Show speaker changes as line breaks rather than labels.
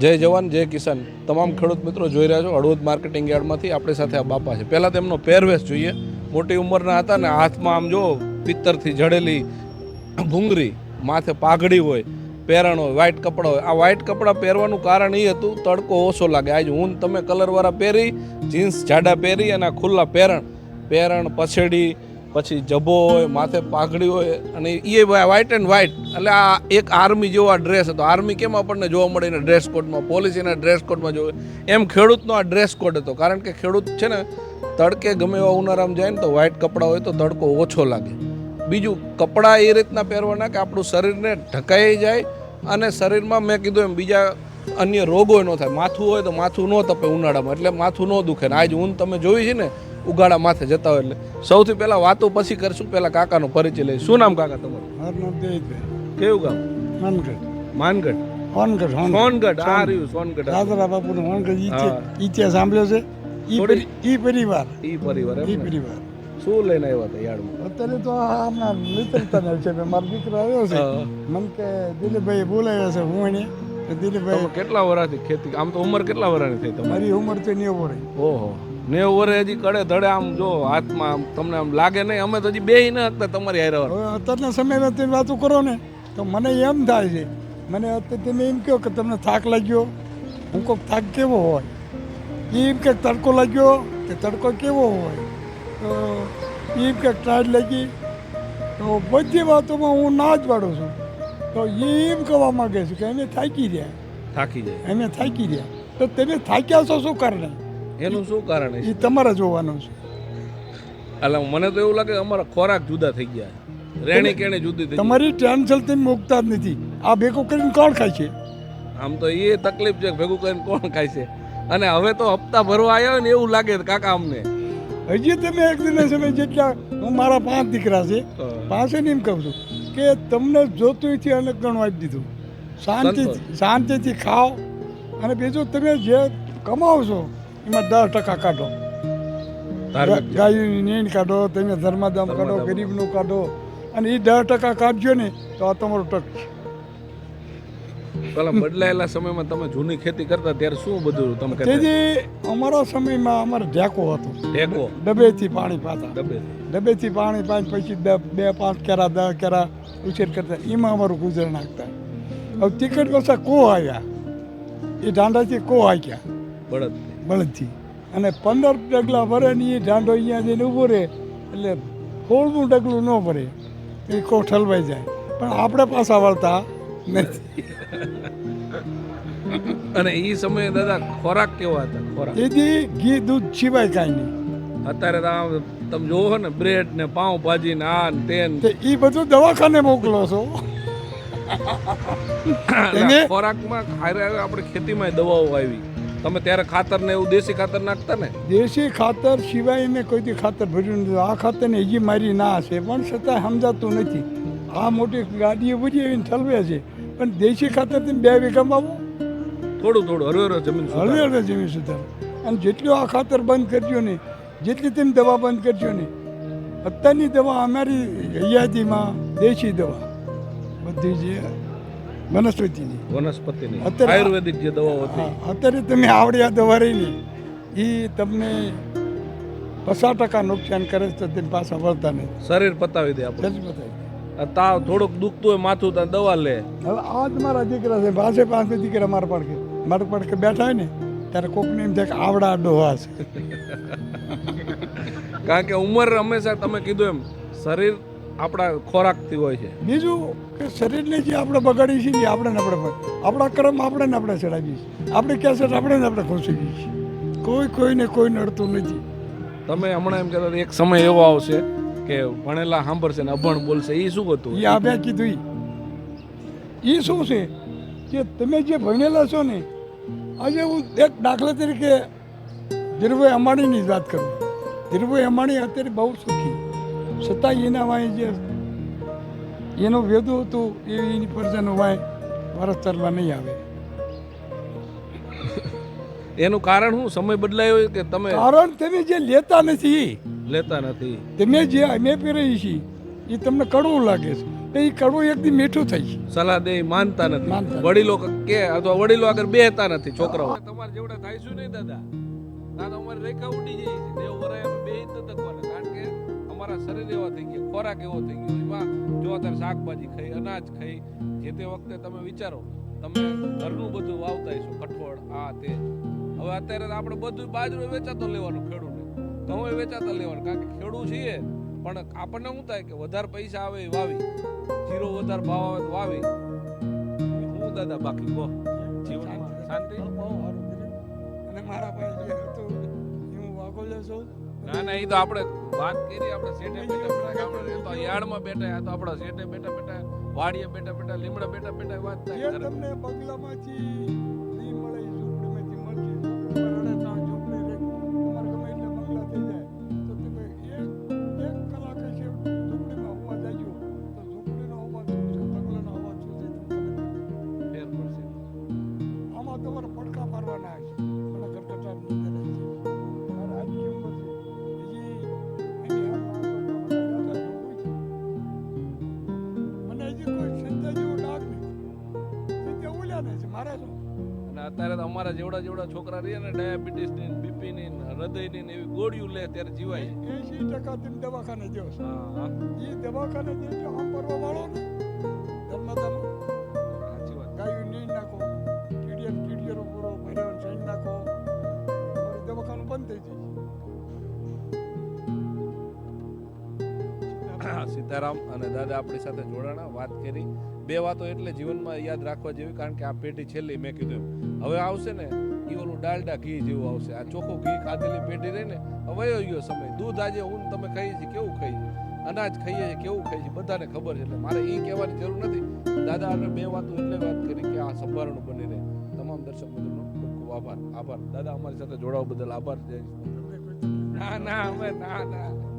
જય જવાન, જય કિસાન. તમામ ખેડૂત મિત્રો જોઈ રહ્યા છો હળવદ માર્કેટિંગ યાર્ડમાંથી આપણી સાથે આ બાપા છે. પહેલાં તેમનો પહેરવેશ જોઈએ. મોટી ઉંમરના હતા ને હાથમાં આમ જો પિત્તરથી જડેલી ભૂંગરી માથે પાઘડી હોય, પહેરણ હોય વ્હાઇટ કપડાં હોય. આ વ્હાઇટ કપડાં પહેરવાનું કારણ એ હતું, તડકો ઓછો લાગે. આજ હું તમે કલરવાળા પહેરી જીન્સ જાડા પહેરી અને આ ખુલ્લા પહેરણ. પહેરણ, પછેડી પછી જભો હોય માથે પાઘડી હોય અને એ વ્હાઇટ એન્ડ વ્હાઇટ એટલે આ એક આર્મી જેવો આ ડ્રેસ હતો. આર્મી કેમ આપણને જોવા મળે એના ડ્રેસ કોડમાં પોલીસ એના ડ્રેસ કોડમાં જોવે. એમ ખેડૂતનો આ ડ્રેસ કોડ હતો. કારણ કે ખેડૂત છે ને, તડકે ગમે એવા ઉનાળામાં જાય ને તો વ્હાઇટ કપડાં હોય તો તડકો ઓછો લાગે. બીજું, કપડાં એ રીતના પહેરવાના કે આપણું શરીરને ઢકાઈ જાય અને શરીરમાં મેં કીધું એમ, બીજા અન્ય રોગો ન થાય. માથું હોય તો માથું ન તપે ઉનાળામાં. એટલે માથું ન દુખે ને. આજ ઊન તમે જોઈ છે ને ઉગાડા માથે જતા હોય એટલે સૌથી પહેલાં વાતો પછી કરશું પહેલાં કાકાનો પરિચય લઈ શું નામ કાકા તમારું?
મારું નામ દેવીભાઈ.
કેવું ગામ?
માનગઢ.
માનગઢ?
સોનગઢ
સોનગઢ આ રહ્યું સોનગઢ.
દાદરા બાપુનો
હા.
ઈચે સાંભળ્યો છે. ઈ પરિવાર.
ઈ પરિવાર
ઈ પરિવાર.
શું લઈને આવ્યા હતા યાર્ડમાં
અત્યારે તો હમણાં મિત્રતા છે મારો દીકરો આવ્યો છે. મને કે દિલીપભાઈ બોલાવ્યો છે હું એને. દિલીપભાઈ
કેટલા વર્ષથી ખેતી આમ તો ઉંમર કેટલા વર્ષની થઈ તમારી?
મારી ઉંમર તો નેવું રહી
ઓહો. નેવું ઓવરે હજી કડે ધડે આમ જો હાથમાં આમ તમને આમ લાગે નહીં અમે તો હજી બે ન હતા તમારી હારે
અત્યારના સમયમાં તમે વાતો કરો ને તો મને એમ થાય છે મને અત્યારે તમે એમ કહો કે તમને થાક લાગ્યો હું કોઈક થાક કેવો હોય? એમ કે તડકો લાગ્યો કે તડકો કેવો હોય? તો એમ કે ટાઈટ લાગી તો બધી વાતોમાં હું ના જ પાડું છું. તો એમ કહેવા માગે છે કે એને થાકી રહ્યા.
થાકી જાય
એને થાકી રહ્યા. તો તમે થાક્યા છો શું કારણે?
એનું શું કારણ છે
એ તમારે જોવાનું છે.
એટલે મને તો એવું લાગે અમારા ખોરાક જુદા થઈ ગયા. રેણી કેણી જુદી થઈ
તમારી ટેન્શન તમે મૂકતા જ નથી. આ ભેગું કરીને કોણ ખાય છે?
આમ તો એ તકલીફ છે ભેગું કરીને કોણ ખાય છે? અને હવે તો હપ્તા ભરવા આવ્યા ને એવું લાગે કાકા અમને.
હજી તમે એક દિને સમય જેટલા હું મારા પાંચ દીકરા છે પાસે ને એમ કહું છું કે તમને જોતું એથી અલગ ગણું આપી દીધું. શાંતિ શાંતિથી ખાઓ. અને બીજું તમે જે કમાવો છો એમાં દસ ટકા કાઢો. ગાયની નીણ કાઢો તમે ધર્માદામ કાઢો ગરીબનું કાઢો. અને એ દસ ટકા કાઢજો ને તો આ તમારો ટક છે.
પેલા બદલાયેલા સમયમાં તમે જૂની ખેતી કરતા ત્યારે શું બધું તમે
તેથી અમારા સમયમાં અમારે ઢેકો હતો.
ઢેકો?
ડબેથી પાણી પાતા.
ડબે
ડબેથી પાણી પાંચ પછી બે પાંચ કેરા દસ કેરા ઉછેર કરતા. એમાં અમારું ગુજર નાખતા. હવે ટિકિટ પાછા કો આવ્યા. એ દાંડાથી કો આવ્યા
બળદ.
બળદથી અને પંદર ડગલા ભરે ને એ દાંડો અહીંયા જઈને ઊભો રહે. એટલે થોડું ડગલું ન ભરે એ કોઠલવાઈ જાય. પણ આપણે પાછા વળતા નથી.
અને એ સમયે દાદા ખોરાક કેવા હતા? ખોરાક.
એથી ઘી દૂધ સિવાય કાંઈ નહીં.
અત્યારે તો તમે જોવો ને બ્રેડ ને પાઉં ભાજી ને આ તે
એ બધું દવાખાને મોકલો છો.
ખોરાકમાં આપણે ખેતીમાં દવાઓ આવી. તમે ત્યારે ખાતર ને એવું દેશી ખાતર નાખતા ને?
દેશી ખાતર સિવાય મેં કોઈથી ખાતર ભર્યું નથી. આ ખાતરને હજી મારી ના હશે પણ છતાં સમજાતું નથી. આ મોટી ગાડીઓ બધી એવી ઠલવે છે. પણ દેશી ખાતર તમે બે વીઘામાં આવો.
થોડું થોડું હરવે જમીન
હળવે હળવે જમીન સુધાર. અને જેટલું આ ખાતર બંધ કરજો ને જેટલી તમે દવા બંધ કરજો ને અત્યારની દવા અમારી હયાતીમાં દેશી દવા. બધી જે વનસ્પતિની.
વનસ્પતિની.
અત્યારે-
આયુર્વેદિક જે દવાઓ હતી.
અત્યારે તમે આવડી આ દવા રહી ને એ તમને પચાસ ટકા નુકસાન કરે છે તો તમે પાછા વળતા નહીં.
શરીર પતાવી દે આપણે.
બતાવી
તાવ થોડુંક દુખતું હોય માથું ત્યાં દવા લે.
હવે આ જ મારા દીકરા છે. પાસે પાસે દીકરા મારા પડકે મારા પડકે બેઠા હોય ને ત્યારે કોકને એમ થાય કે આવડા ડોહા છે.
કારણ કે ઉંમર હંમેશા તમે કીધું એમ શરીર આપણા ખોરાકથી હોય છે.
બીજું કે શરીરને જે આપણે બગાડીએ છીએ ને એ આપણે આપણે આપણા કર્મ આપણે ને આપણે ચડાવીએ છીએ. આપણે કેસેટ આપણે ને આપણે ખોસી છીએ. કોઈ કોઈને કોઈ નડતું નથી.
તમે હમણાં એમ કહેતા એક સમય એવો આવશે કે ભણેલા સાંભળશે ને અભણ બોલશે એ શું હતું?
એ આબ્યા કીધું એ શું છે? કે તમે જે ભણેલા છો ને આજે હું એક દાખલા તરીકે ધીરુભાઈ અંબાણીની જ વાત કરું. ધીરુભાઈ અંબાણી અત્યારે બહુ સુખી. છતાં એના વાય જે એનું વેદું હતું એ એની પ્રજાનું વાંય વારસદારમાં નહીં આવે.
એનું કારણ શું? સમય બદલાયો કે તમે
કારણ તમે જે લેતા નથી.
લેતા નથી?
તમે જે અમે પહેરીએ છીએ એ તમને કડવું લાગે છે. એ કડવું એકદમ મીઠું થઈ ગયું
સલાહ દે માનતા નથી. વડીલો કે અથવા વડીલો આગળ બેહતા નથી છોકરાઓ. તમારે જેવડા થાય શું નહીં દાદા? ના અમારે રેખા ઉડી જાય છે દેવ વરાય અમે બે જ નથી અમારા શરીર એવા થઈ ગયા ખોરાક એવો થઈ ગયો. એમાં જો અત્યારે શાકભાજી ખાઈ અનાજ ખાઈ જે તે વખતે તમે વિચારો તમે ઘરનું બધું વાવતા હશો કઠોળ આ તે. હવે અત્યારે આપણે બધું બાજરો વેચાતો લેવાનું ખેડૂતને ઘઉં વેચાતા લેવાનું કારણ કે ખેડૂત છીએ. પણ આપણને શું થાય કે વધારે પૈસા આવે એ વાવી. જીરો વધારે ભાવ આવે તો વાવી. હું દાદા બાકી કહો? જીવનમાં શાંતિ?
અને મારા ભાઈ
ના ના એ તો આપણે વાત કરી આપણે શેઠે બેઠા બેઠા ગામડે તો યાર્ડમાં બેઠા તો આપણા શેઠે બેઠા બેઠા વાડીએ બેઠા બેઠા લીમડા બેઠા બેઠા વાત થાય.
તમને બગલામાંથી નહીં મળે ઝૂંપડીમાંથી મળશે. ઝૂંપડી પર અડે ત્યાં ઝૂંપડી રહે તમારે ગમે એટલે બંગલા થઈ જાય તો તમે એક એક કલાકે છે ઝૂંપડીમાં અવાજ આવ્યો તો ઝૂંપડીનો અવાજ શું છે? બંગલાનો અવાજ શું છે? તમને
ફેર પડશે.
આમાં તમારે પડકા મારવાના છે મને ગટગટાટ ચિંતા ને છે. મારે શું?
અને અત્યારે તો અમારા જેવડા જેવડા છોકરા રહે ને ડાયાબિટીસની બીપી ની હૃદયની એવી ગોળીઓ લે ત્યારે જીવાય
એસી ટકા તમે દવાખાને
હા
એ દવાખાને જજો આમ વાળો ને. ધર્મધામ
સીતારામ અને દાદા આપણી સાથે જોડાણા, વાત કરી. બે વાતો એટલે જીવનમાં યાદ રાખવા જેવી, કારણ કે આ પેઢી છેલ્લી મેં કીધું હવે આવશે ને એ ઓલું ડાલડા ઘી જેવું આવશે. આ ચોખ્ખું ઘી ખાધેલી પેઢી રહી ને વયો ગયો સમય. દૂધ આજે ઊન તમે ખાઈએ છીએ, કેવું ખાઈએ અનાજ ખાઈએ છીએ, કેવું ખાઈએ છીએ? બધાને ખબર છે, એટલે મારે એ કહેવાની જરૂર નથી. દાદા અને બે વાતો એટલે વાત કરી કે આ સંભારણું બની રહે. તમામ દર્શક મિત્રોનો ખૂબ ખૂબ આભાર. આભાર. દાદા, અમારી સાથે જોડાવા બદલ આભાર. જય ના ના, અમે ના ના.